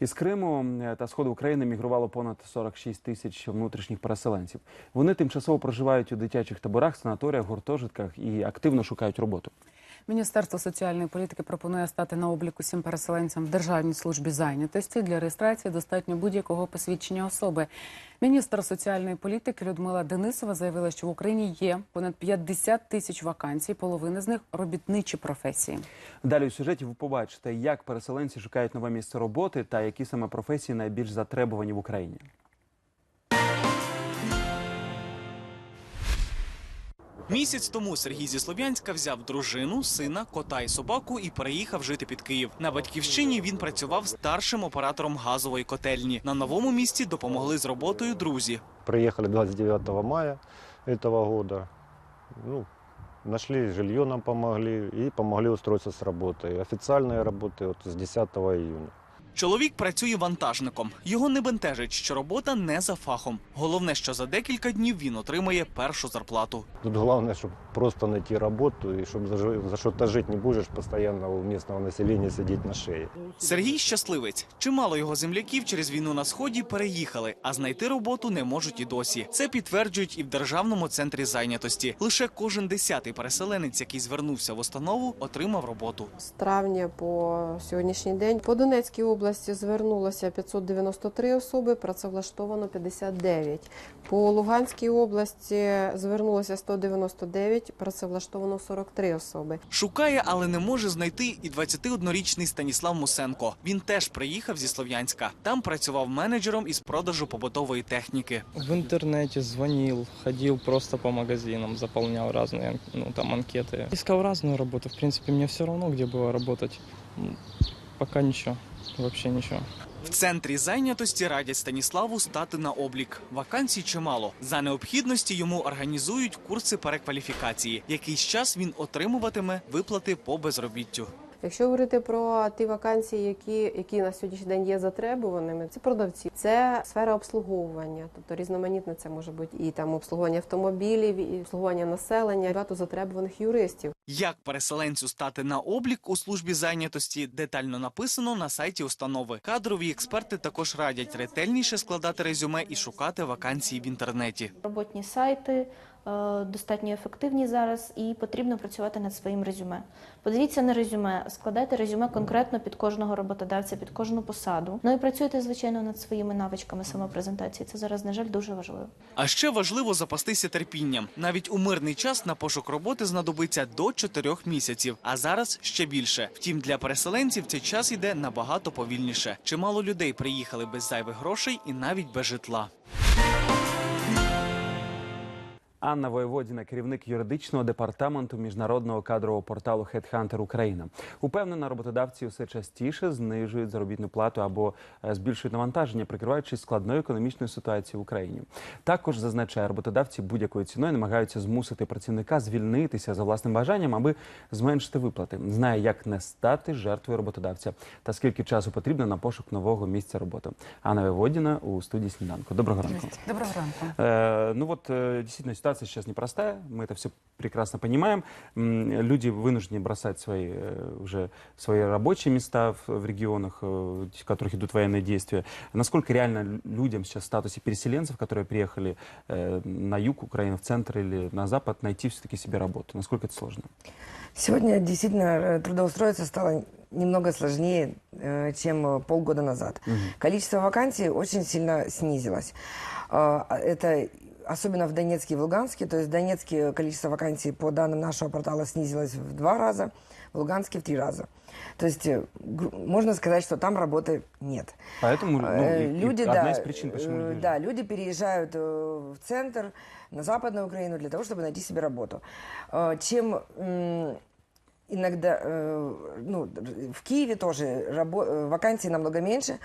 Із Криму е, та сходу України мігрувало понад 46 тисяч внутрішніх переселенців. Вони тимчасово проживають у дитячих таборах, санаторіях, гуртожитках і активно шукають роботу. Міністерство соціальної політики пропонує стати на облік усім переселенцям в Державній службі зайнятості. Для реєстрації достатньо будь-якого посвідчення особи. Міністр соціальної політики Людмила Денисова заявила, що в Україні є понад 50 тисяч вакансій, половина з них робітничі професії. Далі у сюжеті ви побачите, як переселенці шукають нове місце роботи та які саме професії найбільш затребувані в Україні. Місяць тому Сергій зі Слов'янська взяв дружину, сина, кота і собаку і переїхав жити під Київ. На батьківщині він працював старшим оператором газової котельні. На новому місці допомогли з роботою друзі. Приехали 29 мая этого года. Ну, нашли жилье, нам помогли и помогли устроиться с работой. Официальные работы вот с 10 июня. Чоловік працює вантажником. Його не бентежить, що робота не за фахом. Головне, що за декілька днів він отримає першу зарплату. Тут главное, чтобы просто найти работу и чтобы за, жи- за что-то не будешь постоянно у местного населения сидеть на шее. Сергій щасливець. Чимало його земляків через війну на сході переїхали, а знайти роботу не можуть і досі. Це підтверджують і в державному центрі зайнятості. Лише кожен десятий переселенець, який звернувся в установу, отримав роботу. З травня по сьогоднішній день по Донецькій області звернулося 593 особи, працевлаштовано 59. По Луганській області звернулося 199, працевлаштовано 43 особи. Шукає, але не може знайти і 21-річний Станіслав Мусенко. Він теж приїхав зі Слов'янська. Там працював менеджером із продажу побутової техніки. В интернете звонил, ходил просто по магазинам, заполнял разные ну, там анкеты. Искал разную работу. В принципе, мне все равно, где было работать. Пока нічого, вообще нічого. В центрі зайнятості радять Станіславу стати на облік. Вакансій чимало. За необхідності йому організують курси перекваліфікації. Якийсь час він отримуватиме виплати по безробіттю. Якщо говорити про ті вакансії, які, які на сьогоднішній день є затребуваними, це продавці, це сфера обслуговування, тобто різноманітне це може бути і там обслуговування автомобілів, і обслуговування населення, багато затребуваних юристів. Як переселенцю стати на облік у службі зайнятості детально написано на сайті установи. Кадрові експерти також радять ретельніше складати резюме і шукати вакансії в інтернеті. Роботні сайти достатньо ефективні зараз, і потрібно працювати над своїм резюме. Подивіться на резюме, складайте резюме конкретно під кожного роботодавця, під кожну посаду. Ну і працюйте, звичайно, над своїми навичками самопрезентації. Це зараз, на жаль, дуже важливо. А ще важливо запастися терпінням. Навіть у мирний час на пошук роботи знадобиться до 4 місяців, а зараз ще більше. Втім, для переселенців цей час йде набагато повільніше. Чимало людей приїхали без зайвих грошей і навіть без житла. Анна Воєводіна, керівник юридичного департаменту міжнародного кадрового порталу Headhunter Україна. Упевнена, роботодавці все частіше знижують заробітну плату або е, збільшують навантаження, прикриваючись складною економічною ситуацією в Україні. Також зазначає, роботодавці будь-якою ціною намагаються змусити працівника звільнитися за власним бажанням, аби зменшити виплати. Знає, як не стати жертвою роботодавця та скільки часу потрібно на пошук нового місця роботи. Анна Воєводіна у студії сніданку. Доброго ранку. Доброго ранку. Э, Ну вот э, действительно ситуация сейчас непростая, мы это все прекрасно понимаем. Люди вынуждены бросать свои э, уже свои рабочие места в, в регионах, э, в которых идут военные действия. Насколько реально лю- людям сейчас в статусе переселенцев, которые приехали э, на юг Украины, в центр или на запад, найти все-таки себе работу? Насколько это сложно? Сегодня действительно трудоустроиться стало немного сложнее, чем полгода назад. Количество вакансий очень сильно снизилось. А, Это особенно в Донецке и в Луганске. То есть в Донецке количество вакансий по данным нашего портала снизилось в два раза, в Луганске в три раза. То есть э, можно сказать, что там работы нет. Поэтому ну, Э, и- и люди, одна да, из причин, почему э, люди да, люди переезжают в центр, на Западную Украину для того, чтобы найти себе работу. Чем иногда, ну, в Киеве тоже рабо- вакансий намного меньше.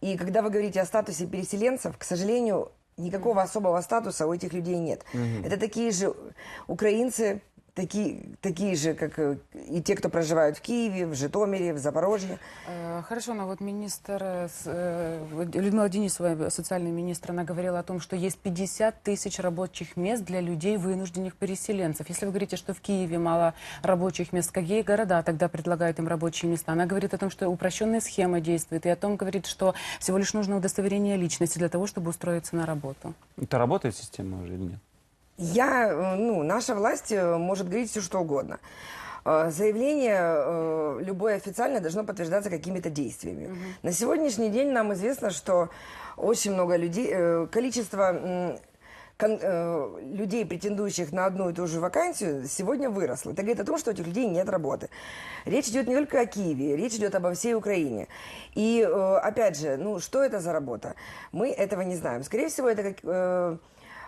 И когда вы говорите о статусе переселенцев, к сожалению, никакого особого статуса у этих людей нет. Это такие же украинцы, такие, такие же, как э, и те, кто проживают в Киеве, в Житомире, в Запорожье. Э, Хорошо, но вот министр, э, Людмила Денисова, социальный министр, она говорила о том, что есть 50 тысяч рабочих мест для людей, вынужденных переселенцев. Если вы говорите, что в Киеве мало рабочих мест, какие города тогда предлагают им рабочие места? Она говорит о том, что упрощенная схема действует, и о том говорит, что всего лишь нужно удостоверение личности для того, чтобы устроиться на работу. Это работает система уже или нет? Я, э, ну, наша власть э, может говорить все, что угодно. Э, Заявление любое официальное должно подтверждаться какими-то действиями. На сегодняшний день нам известно, что очень много людей, количество людей, претендующих на одну и ту же вакансию, сегодня выросло. Это говорит о том, что у этих людей нет работы. Речь идет не только о Киеве, речь идет обо всей Украине. И, опять же, ну, что это за работа? Мы этого не знаем. Скорее всего, это как...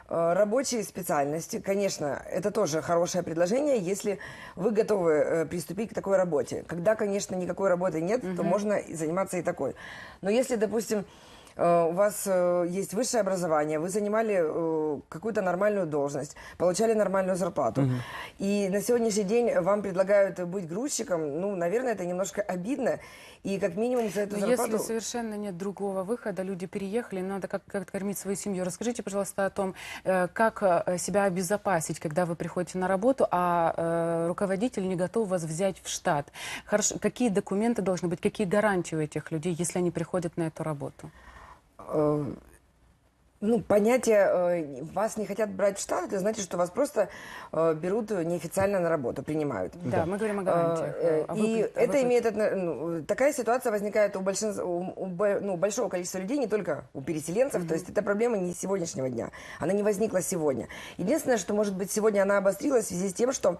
э, Рабочие специальности, конечно, это тоже хорошее предложение, если вы готовы э, приступить к такой работе. Когда, конечно, никакой работы нет, то можно заниматься и такой. Но если, допустим, у вас э, есть высшее образование, вы занимали э, какую-то нормальную должность, получали нормальную зарплату, и на сегодняшний день вам предлагают быть грузчиком, ну, наверное, это немножко обидно, и как минимум за эту Но зарплату... если совершенно нет другого выхода, люди переехали, надо как- как-то кормить свою семью. Расскажите, пожалуйста, о том, э, как э, себя обезопасить, когда вы приходите на работу, а э, руководитель не готов вас взять в штат. Хорошо, какие документы должны быть, какие гарантии у этих людей, если они приходят на эту работу? Э, ну, понятие э, вас не хотят брать в штат, это значит, что вас просто э, берут неофициально на работу, принимают. Да, мы говорим о гарантиях. Э, э, о И о это имеет ну, такая ситуация возникает у, большинства, у, у ну, большого количества людей, не только у переселенцев. То есть это проблема не сегодняшнего дня. Она не возникла сегодня. Единственное, что может быть сегодня она обострилась в связи с тем, что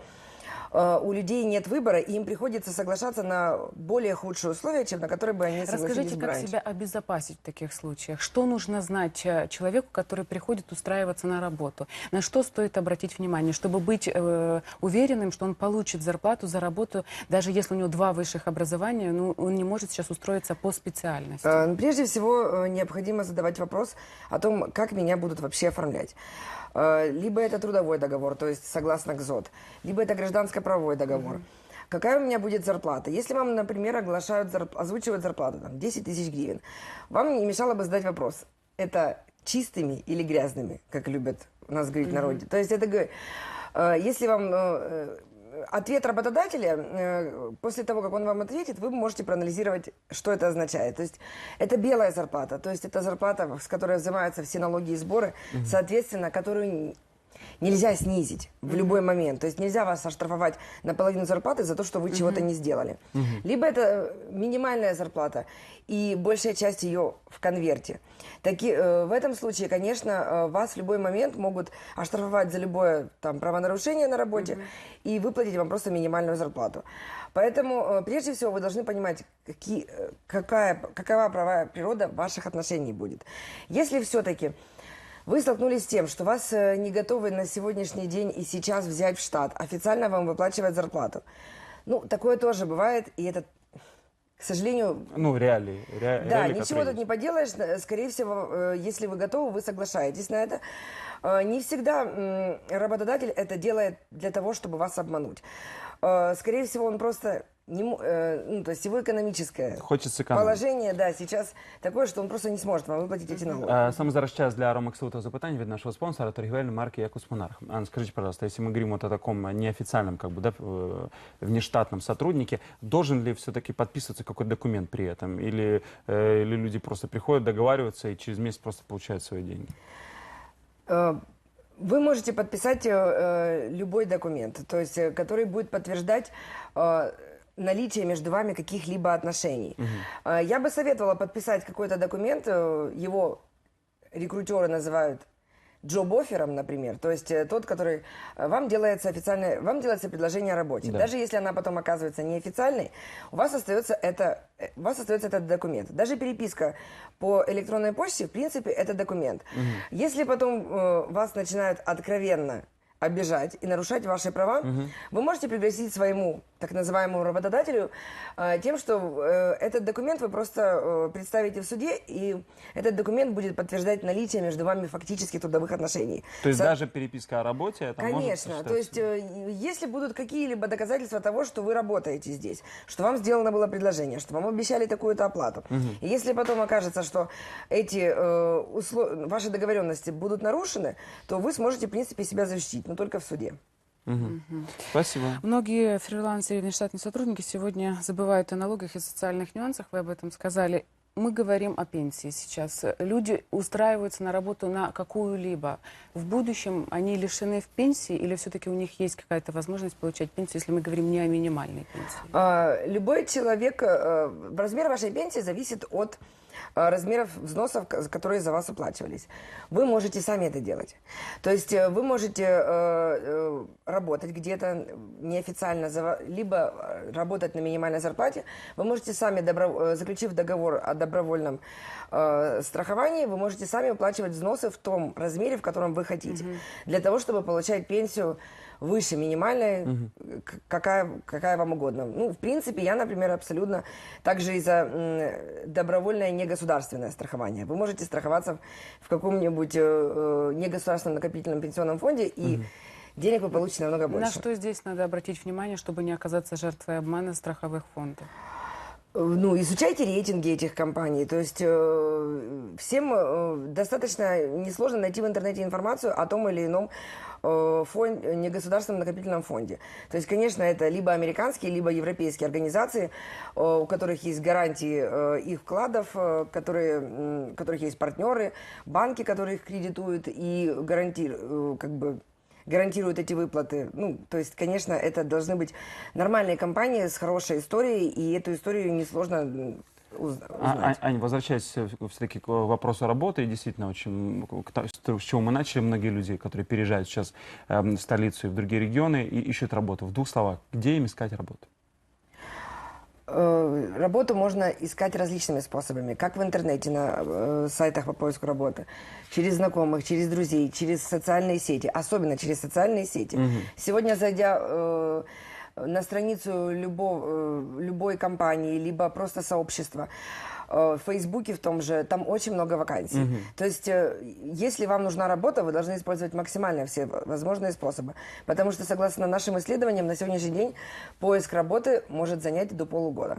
э, у людей нет выбора, и им приходится соглашаться на более худшие условия, чем на которые бы они согласились Расскажите, бы как себя обезопасить в таких случаях? Что нужно знать э, человеку, который приходит устраиваться на работу? На что стоит обратить внимание, чтобы быть э, уверенным, что он получит зарплату за работу, даже если у него два высших образования, ну, он не может сейчас устроиться по специальности? Э, Прежде всего, э, необходимо задавать вопрос о том, как меня будут вообще оформлять. Э, Либо это трудовой договор, то есть согласно КЗОТ, либо это гражданско-правовой договор. Какая у меня будет зарплата? Если вам, например, оглашают, зарп- озвучивают зарплату там, 10 тысяч гривен, вам не мешало бы задать вопрос, это чистыми или грязными, как любят у нас говорить в народе. То есть это, э, если вам э, ответ работодателя, э, после того, как он вам ответит, вы можете проанализировать, что это означает. То есть это белая зарплата, то есть это зарплата, с которой взимаются все налоги и сборы, соответственно, которую нельзя снизить в любой момент. То есть нельзя вас оштрафовать на половину зарплаты за то, что вы чего-то не сделали. Либо это э, минимальная зарплата, и большая часть ее в конверте. Таки, э, в этом случае, конечно, э, вас в любой момент могут оштрафовать за любое там, правонарушение на работе и выплатить вам просто минимальную зарплату. Поэтому, э, прежде всего, вы должны понимать, какие, э, какая, какова правовая природа ваших отношений будет. Если все-таки вы столкнулись с тем, что вас э, не готовы на сегодняшний день и сейчас взять в штат, официально вам выплачивать зарплату. Ну, такое тоже бывает, и это, к сожалению, Ну, реалии. ре- да, реалии, ничего тут не поделаешь. Э, Скорее всего, э, если вы готовы, вы соглашаетесь на это. Не всегда работодатель это делает для того, чтобы вас обмануть. Скорее всего, он просто не, мо- э, ну, то есть его экономическое Хочеться економити. положение, да, сейчас такое, что он просто не сможет вам выплатить эти налоги. Е, Саме зараз час для ромаксового запитань від нашого спонсора торгівельної марки Якус Монарх. Анна, скажите, пожалуйста, если мы говорим вот о таком неофициальном, как бы, да, э, внештатном сотруднике, должен ли все-таки подписываться какой-то документ при этом? Или, э, или люди просто приходят, договариваются и через месяц просто получают свои деньги? Э, Вы можете подписать э, э, любой документ, то есть, э, который будет подтверждать э, наличие между вами каких-либо отношений. Э, Я бы советовала подписать какой-то документ, э, его рекрутеры называют джоб-оффером, например, то есть э, тот, который э, вам делается официальное, вам делается предложение о работе. Да. Даже если она потом оказывается неофициальной, у вас остается это, у вас остается этот документ. Даже переписка по электронной почте, в принципе, это документ. Если потом э, вас начинают откровенно обижать и нарушать ваши права, вы можете пригрозить своему так называемому работодателю э, тем, что э, этот документ вы просто э, представите в суде, и этот документ будет подтверждать наличие между вами фактически трудовых отношений. То есть Со- даже переписка о работе это может Конечно. считаться- То есть, э, если будут какие-либо доказательства того, что вы работаете здесь, что вам сделано было предложение, что вам обещали такую-то оплату, и если потом окажется, что эти э, услов- ваши договоренности будут нарушены, то вы сможете, в принципе, себя защитить, но только в суде. Мгм. Спасибо. Многие фрилансеры и внештатные сотрудники сегодня забывают о налогах и социальных нюансах. Вы об этом сказали. Мы говорим о пенсии сейчас. Люди устраиваются на работу на какую-либо. В будущем они лишены в пенсии или все-таки у них есть какая-то возможность получать пенсию, если мы говорим не о минимальной пенсии? А, Любой человек, э, размер вашей пенсии зависит от размеров взносов, которые за вас уплачивались. Вы можете сами это делать. То есть э, вы можете э, э, работать где-то неофициально, либо э, работать на минимальной зарплате. Вы можете сами, добро- э, заключив договор о добровольном э, страховании, вы можете сами уплачивать взносы в том размере, в котором вы хотите. Для того, чтобы получать пенсию выше минимальной, к- какая, какая вам угодно. Ну, в принципе, я, например, абсолютно также и за добровольное негосударственное страхование. Вы можете страховаться в каком-нибудь э, э, негосударственном накопительном пенсионном фонде, и денег вы получите намного больше. На что здесь надо обратить внимание, чтобы не оказаться жертвой обмана страховых фондов? Э, Ну, изучайте рейтинги этих компаний. То есть э, всем э, достаточно несложно найти в интернете информацию о том или ином э, фон- негосударственном накопительном фонде. То есть, конечно, это либо американские, либо европейские организации, э, у которых есть гарантии э, их вкладов, э, которые, у которых есть партнеры, банки, которые их кредитуют и гарантируют, как бы гарантируют эти выплаты. Ну, то есть, конечно, это должны быть нормальные компании с хорошей историей, и эту историю несложно уз- А- узнать. А- Ань, возвращаясь все-таки к вопросу работы, и действительно, очень, с чего мы начали, многие люди, которые переезжают сейчас эм, в столицу и в другие регионы, и ищут работу. В двух словах, где им искать работу? Э, Работу можно искать различными способами, как в интернете, на э, сайтах по поиску работы, через знакомых, через друзей, через социальные сети, особенно через социальные сети. Сегодня, зайдя э, на страницу любого, э, любой компании, либо просто сообщества, э, в Фейсбуке в том же, там очень много вакансий. То есть, э, если вам нужна работа, вы должны использовать максимально все возможные способы. Потому что, согласно нашим исследованиям, на сегодняшний день поиск работы может занять до полугода.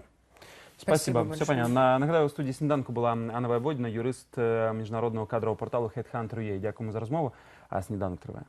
Спасибо. Спасибо Все большое. понятно. На- Нагадаю, у студії сніданку була Анна Вайводіна, юрист е, міжнародного кадрового порталу Headhunter.ua. Дякуємо за розмову. А сніданок триває.